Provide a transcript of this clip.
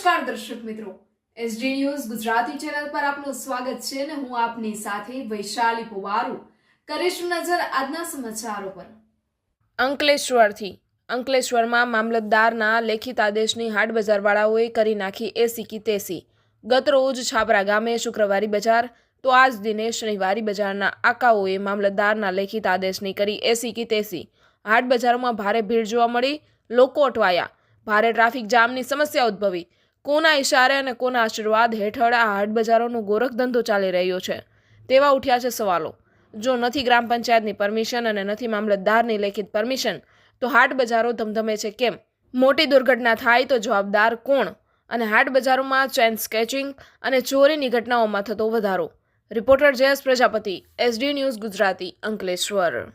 નમસ્કાર દર્શક મિત્રો. એસડી ન્યૂઝ ગુજરાતી ચેનલ પર આપનું સ્વાગત છે અને હું આપની સાથે વૈશાલી પુવારુ. કરીશું નજર આજના સમાચારો પર. અંકલેશ્વરથી. અંકલેશ્વરમાં મામલતદારના લેખિત આદેશની હાટ બજારવાળાઓએ કરી નાખી એસી કી તેસી. ગત છાપરા ગામે શુક્રવારી બજાર, તો આજ દિને શનિવારી બજારના આકાઓએ મામલતદારના લેખિત આદેશની કરી એસી કી તેસી. હાટ બજારોમાં ભારે ભીડ જોવા મળી, લોકો અટવાયા. ભારે ટ્રાફિક જામની સમસ્યા ઉદ્ભવી. કોના ઇશારે અને કોના આશીર્વાદ હેઠળ આ હાટ બજારોનો ગોરખધંધો ચાલી રહ્યો છે? તેવા ઉઠ્યા છે સવાલો. જો નથી ગ્રામ પંચાયતની પરમિશન અને નથી મામલતદારની લેખિત પરમિશન, તો હાટ બજારો ધમધમે છે કેમ? મોટી દુર્ઘટના થાય તો જવાબદાર કોણ? અને હાટ બજારોમાં ચેન સ્કેચિંગ અને ચોરીની ઘટનાઓમાં થતો વધારો. Reporter Jayesh Prajapati, SD news Gujarati, Ankleshwar.